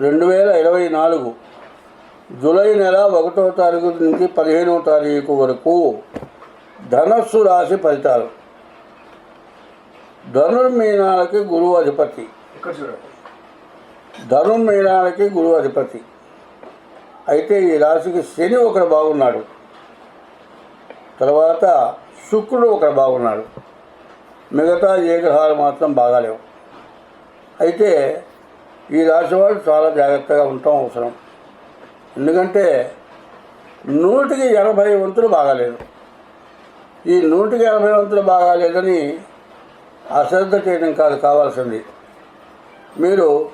రెండు వేల ఇరవై నాలుగు జూలై నెల ఒకటో తారీఖు నుంచి పదిహేనవ తారీఖు వరకు ధనస్సు రాశి ఫలితాలు. ధనుర్మీనాలకి గురువు అధిపతి. ధనుర్మీనాలకి గురువు అధిపతి. అయితే ఈ రాశికి శని ఒకడు బాగున్నాడు. తర్వాత శుక్రుడు ఒకడు బాగున్నాడు. మిగతా ఏ గ్రహాలు మాత్రం బాగాలేవు. అయితే ఈ రాశి వాళ్ళు చాలా జాగ్రత్తగా ఉండటం అవసరం. ఎందుకంటే నూటికి ఎనభై వంతులు బాగాలేదు. ఈ నూటికి ఎనభై వంతులు బాగాలేదని అశ్రద్ధ చేయడం కాదు కావాల్సింది. మీరు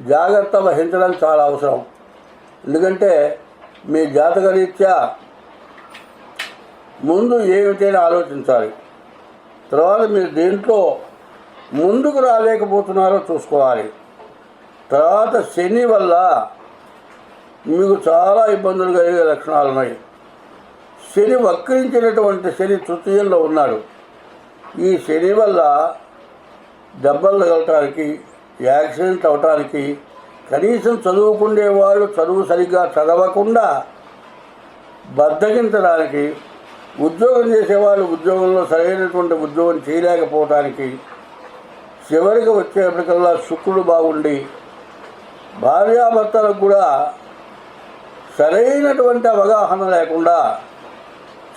జాగ్రత్త వహించడం చాలా అవసరం. ఎందుకంటే మీ జాతకరీత్యా ముందు ఏమిటని ఆలోచించాలి. తర్వాత మీరు దేంట్లో ముందుకు రాలేకపోతున్నారో చూసుకోవాలి. తర్వాత శని వల్ల మీకు చాలా ఇబ్బందులు కలిగే లక్షణాలు ఉన్నాయి. శని వక్రించినటువంటి శని తృతీయంలో ఉన్నాడు. ఈ శని వల్ల దెబ్బలు తగలటానికి యాక్సిడెంట్ అవటానికి కనీసం చదువుకునే వాళ్ళు చదువు సరిగ్గా చదవకుండా బద్దగించడానికి ఉద్యోగం చేసేవాళ్ళు ఉద్యోగంలో సరైనటువంటి ఉద్యోగం చేయలేకపోవటానికి చివరికి వచ్చేప్పటికల్లా శుక్రుడు బాగుండి భార్యాభర్తలకు కూడా సరైనటువంటి అవగాహన లేకుండా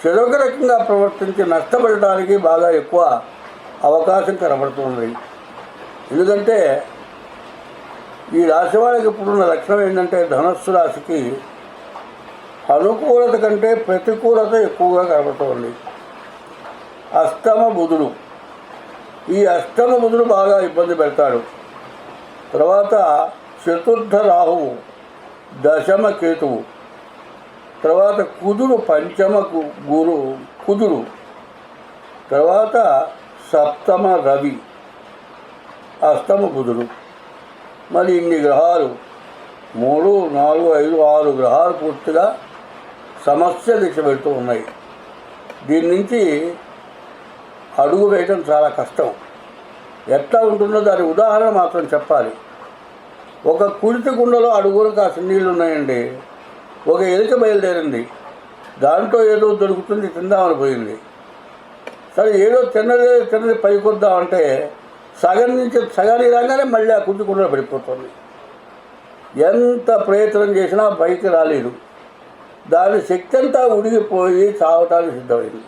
చెరొక రకంగా ప్రవర్తించి నష్టపడటానికి బాగా ఎక్కువ అవకాశం కనబడుతుంది ఎందుకంటే ఈ రాశి వాళ్ళకి ఇప్పుడున్న లక్షణం ఏంటంటే ధనస్సు రాశికి అనుకూలత కంటే ప్రతికూలత ఎక్కువగా కనబడుతుంది. అష్టమ బుధుడు. ఈ అష్టమ బుధుడు బాగా ఇబ్బంది పెడతాడు. తర్వాత చతుర్థ రాహువు దశమ కేతువు తర్వాత కుదురు పంచమ గు- గురు కుదురు. తర్వాత సప్తమ రవి అష్టమ బుధుడు మరి ఇన్ని గ్రహాలు మూడు నాలుగు ఐదు ఆరు గ్రహాలు పూర్తిగా సమస్య దిశ పెడుతూ ఉన్నాయి. దీని నుంచి అడుగు వేయటం చాలా కష్టం. ఎట్లా ఉంటుందో దాని ఉదాహరణ మాత్రం చెప్పాలి. ఒక కుడితి కుండలో అడుగులు కాసి నీళ్ళు ఉన్నాయండి ఒక ఎలుక బయలుదేరింది. దాంట్లో ఏదో దొరుకుతుంది తిందామని పోయింది. సరే ఏదో తిన్నది తిన్నది పైకొద్దామంటే సగం నుంచి సగానికి రాగానే మళ్ళీ ఆ కుడితి కుండలో పడిపోతుంది. ఎంత ప్రయత్నం చేసినా పైకి రాలేదు. దాని శక్తి అంతా ఉడిగిపోయి చావటానికి సిద్ధమైంది.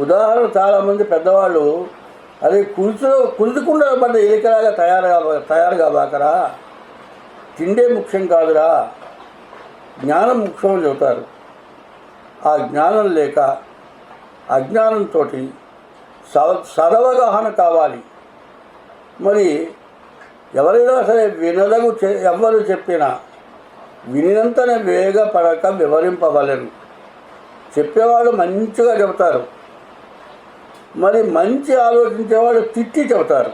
ఉదాహరణ చాలామంది పెద్దవాళ్ళు అదే కుర్చీలో కుర్చకుండా పడ్డ ఎలికలాగా తయారు తయారు కాబాకరా తిండే ముఖ్యం కాదురా. జ్ఞానం ముఖ్యం అని చెబుతారు. ఆ జ్ఞానం లేక అజ్ఞానంతో సవ సదవగాహన కావాలి. మరి ఎవరైనా సరే వినదగు చె ఎవరు చెప్పినా వినినంతనే వేగపడక వివరింపవలను. చెప్పేవాళ్ళు మంచిగా చెబుతారు. మరి మంచి ఆలోచించేవాళ్ళు తిట్టి చెబుతారు.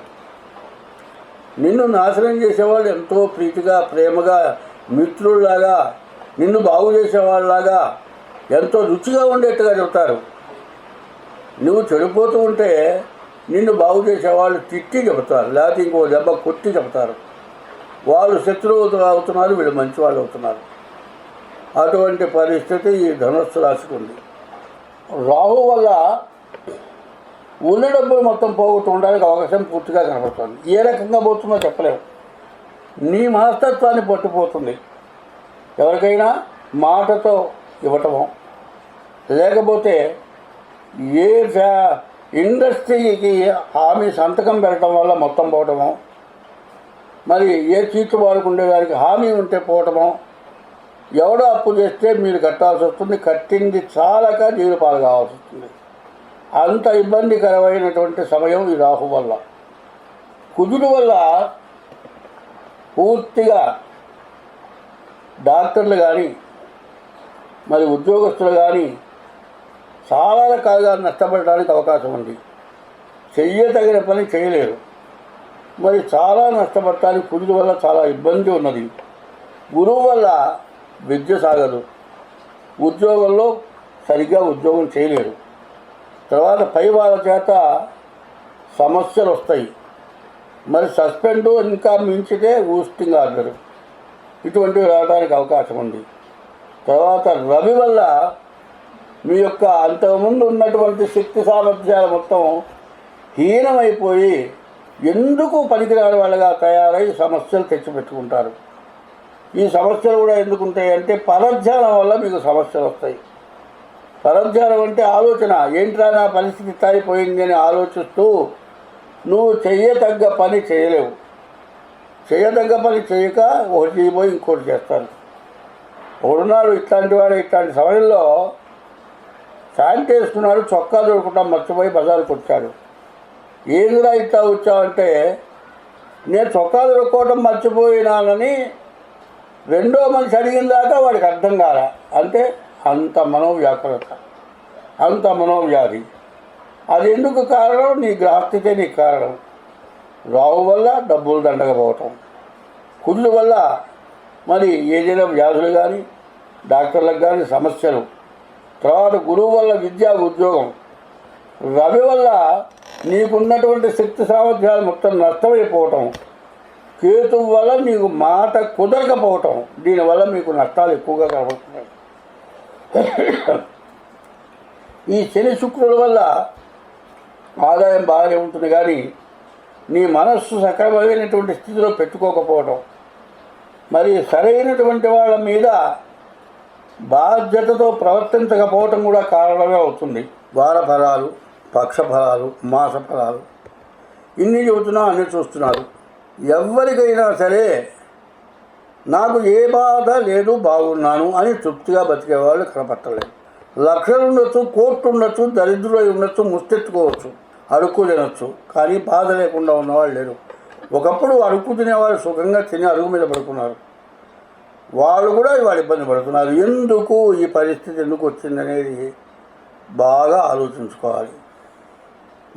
నిన్ను నాశనం చేసేవాళ్ళు ఎంతో ప్రీతిగా ప్రేమగా మిత్రుల్లాగా నిన్ను బాగు చేసేవాళ్ళలాగా ఎంతో రుచిగా ఉండేట్టుగా చెబుతారు. నువ్వు చెడిపోతూ ఉంటే నిన్ను బాగు చేసేవాళ్ళు తిట్టి చెబుతారు. లేకపోతే ఇంకో దెబ్బ కొట్టి చెబుతారు. వాళ్ళు శత్రువు అవుతున్నారు వీళ్ళు మంచి వాళ్ళు అవుతున్నారు. అటువంటి పరిస్థితి ఈ ధనుస్సు రాసుకుంది రాహు వల్ల ఉన్న డబ్బులు మొత్తం పోగొట్టు ఉండడానికి అవకాశం పూర్తిగా కనబడుతుంది. ఏ రకంగా పోతుందో చెప్పలేము. నీ మనస్తత్వాన్ని పట్టుపోతుంది ఎవరికైనా మాటతో ఇవ్వటము లేకపోతే ఏ ఫ్యా ఇండస్ట్రీకి హామీ సంతకం పెట్టడం వల్ల మొత్తం పోవటము మరి ఏ చీట్లు వాడుకుండే వారికి హామీ ఉంటే పోవటము ఎవడో అప్పు చేస్తే మీరు కట్టాల్సి వస్తుంది. కట్టింది చాలాక జీవిత పాలు కావాల్సి వస్తుంది. అంత ఇబ్బందికరమైనటువంటి సమయం ఈ రాహు వల్ల. కుజుడు వల్ల పూర్తిగా డాక్టర్లు కానీ మరి ఉద్యోగస్తులు కానీ చాలా రకాలుగా నష్టపడడానికి అవకాశం ఉంది. చెయ్యతగిన పని చేయలేరు. మరి చాలా నష్టపడటానికి కుజుడు వల్ల చాలా ఇబ్బంది ఉన్నది. గురువు వల్ల విద్య సాగదు. ఉద్యోగంలో సరిగ్గా ఉద్యోగం చేయలేరు. తర్వాత పై వాళ్ళ చేత సమస్యలు వస్తాయి మరి సస్పెండ్ ఇంకా మించితే ఊస్టింగ్ ఆర్డర్ ఇటువంటివి రావడానికి అవకాశం ఉంది తర్వాత రవి వల్ల మీ యొక్క అంతకుముందు ఉన్నటువంటి శక్తి సామర్థ్యాలు మొత్తం హీనమైపోయి ఎందుకు పనికిరాని వాళ్ళగా తయారై సమస్యలు తెచ్చిపెట్టుకుంటారు? ఈ సమస్యలు కూడా ఎందుకు ఉంటాయి అంటే పరధ్యానం వల్ల మీకు సమస్యలు వస్తాయి పరధ్యానం అంటే ఆలోచన. ఏంట్రా నా పరిస్థితి తాయిపోయింది అని ఆలోచిస్తూ నువ్వు చెయ్యతగ్గ పని చేయలేవు. చేయదగ్గ పని చేయక ఒకటి చేయబోయి ఇంకోటి చేస్తాను. ఒకడున్నాడు ఇట్లాంటి వాడు ఇట్లాంటి సమయంలో ప్యాంట్ వేసుకున్నాడు చొక్కా దొరకకుండా మర్చిపోయి బజారుకు వచ్చాడు. ఏందిరా ఇట్లా వచ్చావంటే నేను చొక్కా దొరుకోవడం మర్చిపోయినానని రెండో మనిషి అడిగిన దాకా వాడికి అర్థం కాలే. అంటే అంత మనోవ్యాకులత అంత మనోవ్యాధి. అది ఎందుకు కారణం? నీ గ్రాహస్థితే నీకు కారణం. రావు వల్ల డబ్బులు దండకపోవటం. కుళ్ళు వల్ల మరి ఏదైనా వ్యాధులు కానీ డాక్టర్లకు కానీ సమస్యలు. తర్వాత గురువు వల్ల విద్యా ఉద్యోగం. రవి వల్ల నీకున్నటువంటి శక్తి సామర్థ్యాలు మొత్తం నష్టమైపోవటం. కేతు వల్ల నీకు మాట కుదరకపోవటం. దీనివల్ల మీకు నష్టాలు ఎక్కువగా కనబడుతున్నాయి. ఈ శని శుక్రుల వల్ల ఆదాయం బాగానే ఉంటుంది కానీ నీ మనస్సు సక్రమమైనటువంటి స్థితిలో పెట్టుకోకపోవడం మరి సరైనటువంటి వాళ్ళ మీద బాధ్యతతో ప్రవర్తించకపోవటం కూడా కారణమే అవుతుంది. వార ఫలాలు పక్ష ఫలాలు మాస ఫలాలు ఇన్ని చెబుతున్నా అన్ని చూస్తున్నారు. ఎవరికైనా సరే నాకు ఏ బాధ లేదు బాగున్నాను అని తృప్తిగా బతికేవాళ్ళు కనపట్టలేదు లక్షలు ఉండొచ్చు కోర్టు ఉండొచ్చు దరిద్రులై ఉండొచ్చు ముస్తెత్తుకోవచ్చు అరుకు తినొచ్చు కానీ బాధ లేకుండా ఉన్నవాళ్ళు లేరు. ఒకప్పుడు అరుకు తినేవాళ్ళు సుఖంగా తిని అరుగు మీద పడుకున్నారు. వాళ్ళు కూడా ఇవాళ ఇబ్బంది పడుతున్నారు. ఎందుకు ఈ పరిస్థితి ఎందుకు వచ్చిందనేది బాగా ఆలోచించుకోవాలి.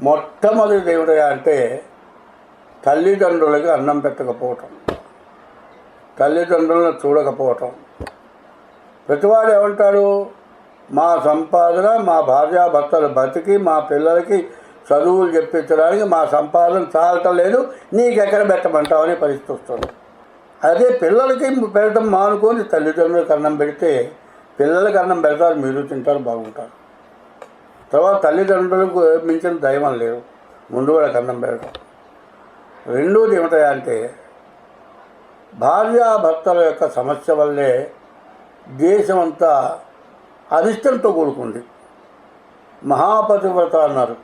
మొట్టమొదటి ఏమిటా అంటే తల్లిదండ్రులకి అన్నం పెట్టకపోవటం. తల్లిదండ్రులను చూడకపోవటం. ప్రతివాడు ఏమంటాడు? మా సంపాదన మా భార్యాభర్తలు బతికి మా పిల్లలకి చదువులు చెప్పించడానికి మా సంపాదన చాలటం లేదు నీకెక్కడ పెట్టమంటావు అనే పరిస్థితి వస్తుంది. అదే పిల్లలకి పెట్టడం మానుకొని తల్లిదండ్రులకు అన్నం పెడితే పిల్లలకి అన్నం పెడతారు మీరు తింటారు బాగుంటారు. తర్వాత తల్లిదండ్రులకు మించిన దైవం లేదు ముందు వాళ్ళకి అన్నం పెడతాం రెండోది ఏమిటంటే భార్యాభర్తల యొక్క సమస్య వల్లే దేశమంతా అరిష్టంతో కూడుకుంది. మహాపతివ్రత అన్నారు.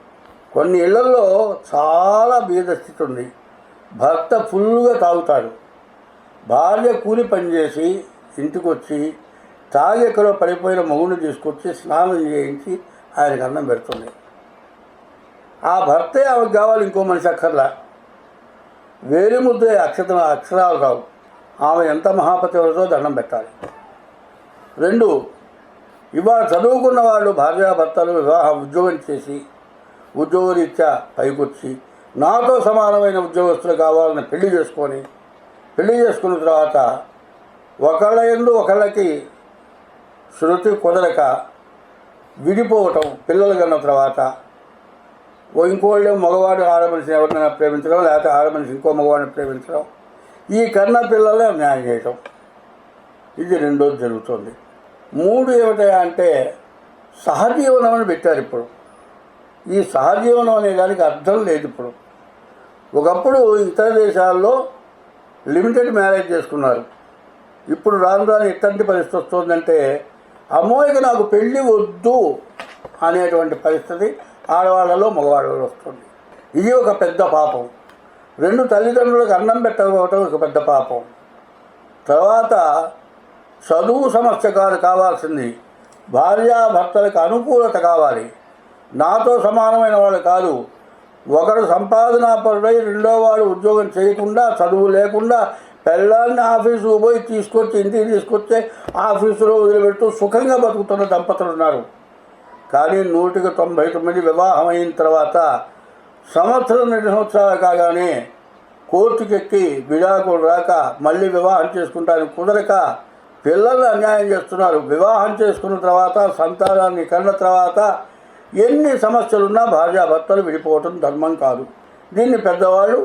కొన్ని ఇళ్ళలో చాలా బీదస్థితి ఉంది భర్త ఫుల్గా తాగుతాడు. భార్య కూలి పనిచేసి ఇంటికి వచ్చి తాగి ఎక్కడో పడిపోయిన మగుని తీసుకొచ్చి స్నానం చేయించి ఆయనకు అన్నం పెడుతుంది. ఆ భర్తే ఆమెకు కావాలి ఇంకో మనిషి అక్కర్లా. వేలి ముద్ద అక్షత అక్షరాలు రావు. ఆమె ఎంత మహాపతివ్రతో దండం పెట్టాలి. రెండు ఇవాళ చదువుకున్న వాళ్ళు భార్యాభర్తలు వివాహ ఉద్యోగం చేసి ఉద్యోగరీత్యా పైకొచ్చి నాతో సమానమైన ఉద్యోగస్తులు కావాలని పెళ్ళి చేసుకొని పెళ్ళి చేసుకున్న తర్వాత ఒకళ్ళ ఎందు ఒకళ్ళకి శృతి కుదరక విడిపోవటం పిల్లలు కన్న తర్వాత ఇంకోళ్ళు మగవాడు ఆడమనిషిని ఎవరినైనా ప్రేమించడం లేకపోతే ఆడమనిషి ఇంకో మగవాడిని ప్రేమించడం ఈ కన్న పిల్లలే న్యాయం చేయటం. ఇది రెండోది జరుగుతుంది. మూడు ఏమిటా అంటే సహజీవనం అని పెట్టారు ఇప్పుడు. ఈ సహజీవనం అనే దానికి అర్థం లేదు ఇప్పుడు. ఒకప్పుడు ఇతర దేశాల్లో లిమిటెడ్ మ్యారేజ్ చేసుకున్నారు. ఇప్పుడు రాను రాను ఎట్లాంటి పరిస్థితి వస్తుందంటే అమ్మాయికి నాకు పెళ్ళి వద్దు అనేటువంటి పరిస్థితి ఆడవాళ్ళలో మగవాళ్ళలో వస్తుంది. ఇది ఒక పెద్ద పాపం. రెండు తల్లిదండ్రులకు అన్నం పెట్టకపోవటం ఒక పెద్ద పాపం. తర్వాత చదువు సమస్య కాదు కావాల్సింది. భార్యాభర్తలకు అనుకూలత కావాలి. నాతో సమానమైన వాళ్ళు కాదు. ఒకడు సంపాదన పరుడై రెండో వాడు ఉద్యోగం చేయకుండా చదువు లేకుండా పెళ్ళాన్ని ఆఫీసుకు పోయి తీసుకొచ్చి ఇంటికి తీసుకొచ్చే ఆఫీసులో వదిలిపెడుతూ సుఖంగా బతుకుతున్న దంపతులు ఉన్నారు. కానీ నూటికి తొంభై తొమ్మిది వివాహం అయిన తర్వాత సంవత్సరం రెండు సంవత్సరాలు కాగానే కోర్టుకెక్కి విడాకులు రాక మళ్ళీ వివాహం చేసుకుంటానికి కుదరక పిల్లల్ని అన్యాయం చేస్తున్నారు. వివాహం చేసుకున్న తర్వాత సంతానాన్ని కన్న తర్వాత ఎన్ని సమస్యలున్నా భార్యాభర్తలు విడిపోవటం ధర్మం కాదు. దీన్ని పెద్దవాళ్ళు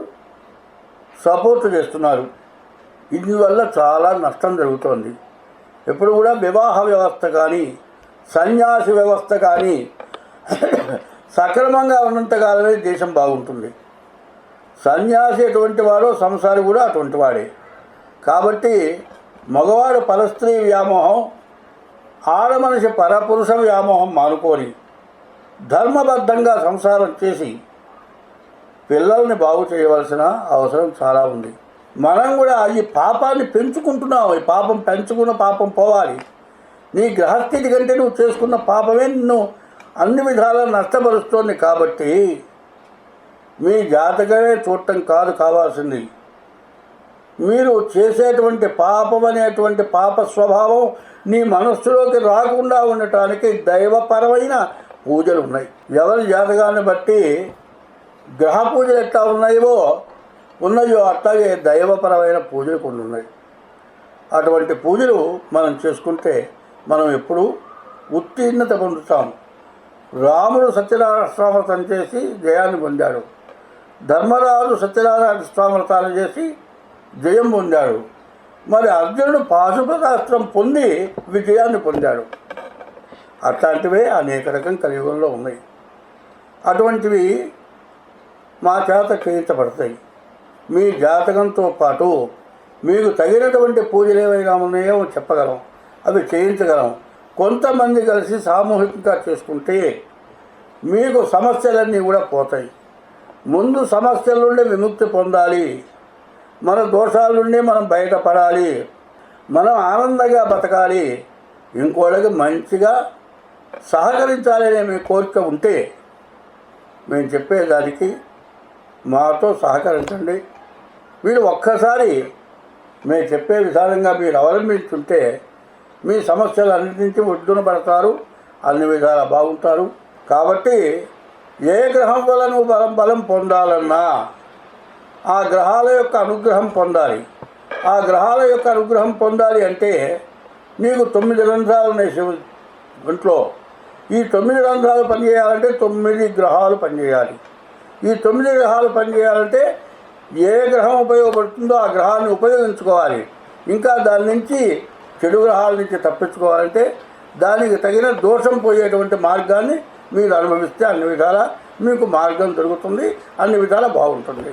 సపోర్ట్ చేస్తున్నారు. ఇందువల్ల చాలా నష్టం జరుగుతోంది. ఎప్పుడు కూడా వివాహ వ్యవస్థ కానీ సన్యాసి వ్యవస్థ కానీ సక్రమంగా ఉన్నంతకాలమే దేశం బాగుంటుంది. సన్యాసి ఎటువంటి వాడో సంసారి కూడా అటువంటి వాడే. కాబట్టి మగవాడు పరస్త్రీ వ్యామోహం ఆడమనిషి పరపురుష వ్యామోహం మానుకొని ధర్మబద్ధంగా సంసారం చేసి పిల్లల్ని బాగు చేయవలసిన అవసరం చాలా ఉంది. మనం కూడా ఈ పాపాన్ని పెంచుకుంటున్నాం. ఈ పాపం పెంచుకున్న పాపం పోవాలి. నీ గ్రహస్థితి కంటే నువ్వు చేసుకున్న పాపమే నిన్ను అన్ని విధాలా నష్టపరుస్తోంది కాబట్టి మీ జాతకమే చూడటం కాదు కావాల్సింది. మీరు చేసేటువంటి పాపం అనేటువంటి పాప స్వభావం నీ మనస్సులోకి రాకుండా ఉండటానికి దైవపరమైన పూజలు ఉన్నాయి. ఎవరి జాతకాన్ని బట్టి గ్రహ పూజలు ఎట్లా ఉన్నాయో ఉన్నాయో అట్లాగే దైవపరమైన పూజలు కొన్ని ఉన్నాయి. అటువంటి పూజలు మనం చేసుకుంటే మనం ఎప్పుడు ఉత్తీర్ణత పొందుతాము. రాముడు సత్యనారాయణ స్వామృతం చేసి జయాన్ని పొందాడు. ధర్మరాజు సత్యనారాయణ స్వామృతాలు చేసి జయం పొందాడు. మరి అర్జునుడు పాశుపతాస్త్రం పొంది విజయాన్ని పొందాడు. అట్లాంటివే అనేక రకం కలియుగంలో ఉన్నాయి. అటువంటివి మా చేత చేయించబడతాయి. మీ జాతకంతో పాటు మీకు తగినటువంటి పూజలు ఏవైనా ఉన్నాయో చెప్పగలం. అవి చేయించగలం. కొంతమంది కలిసి సామూహికంగా చేసుకుంటే మీకు సమస్యలన్నీ కూడా పోతాయి. ముందు సమస్యల నుండి విముక్తి పొందాలి. మన దోషాల నుండి మనం బయటపడాలి. మనం ఆనందంగా బతకాలి. ఇంకోళ్ళకి మంచిగా సహకరించాలనే మీ కోరిక ఉంటే మేము చెప్పేదానికి మాతో సహకరించండి. మీరు ఒక్కసారి మేము చెప్పే విధానంగా మీరు అవలంబించుంటే మీ సమస్యలన్నిటి నుంచి ఒడ్డున పడతారు. అన్ని విధాలా బాగుంటారు. కాబట్టి ఏ గ్రహం వల్ల నువ్వు బలం బలం పొందాలన్నా ఆ గ్రహాల యొక్క అనుగ్రహం పొందాలి. ఆ గ్రహాల యొక్క అనుగ్రహం పొందాలి అంటే నీకు తొమ్మిది రంధ్రాలు ఉన్నాయి శివ ఇంట్లో ఈ తొమ్మిది రంధ్రాలు పనిచేయాలంటే తొమ్మిది గ్రహాలు పనిచేయాలి. ఈ తొమ్మిది గ్రహాలు పనిచేయాలంటే ఏ గ్రహం ఉపయోగపడుతుందో ఆ గ్రహాన్ని ఉపయోగించుకోవాలి. ఇంకా దాని నుంచి చెడు గ్రహాల నుంచి తప్పించుకోవాలంటే దానికి తగిన దోషం పోయేటువంటి మార్గాన్ని మీరు అనుభవిస్తే అన్ని విధాలా మీకు మార్గం దొరుకుతుంది అన్ని విధాలా బాగుంటుంది.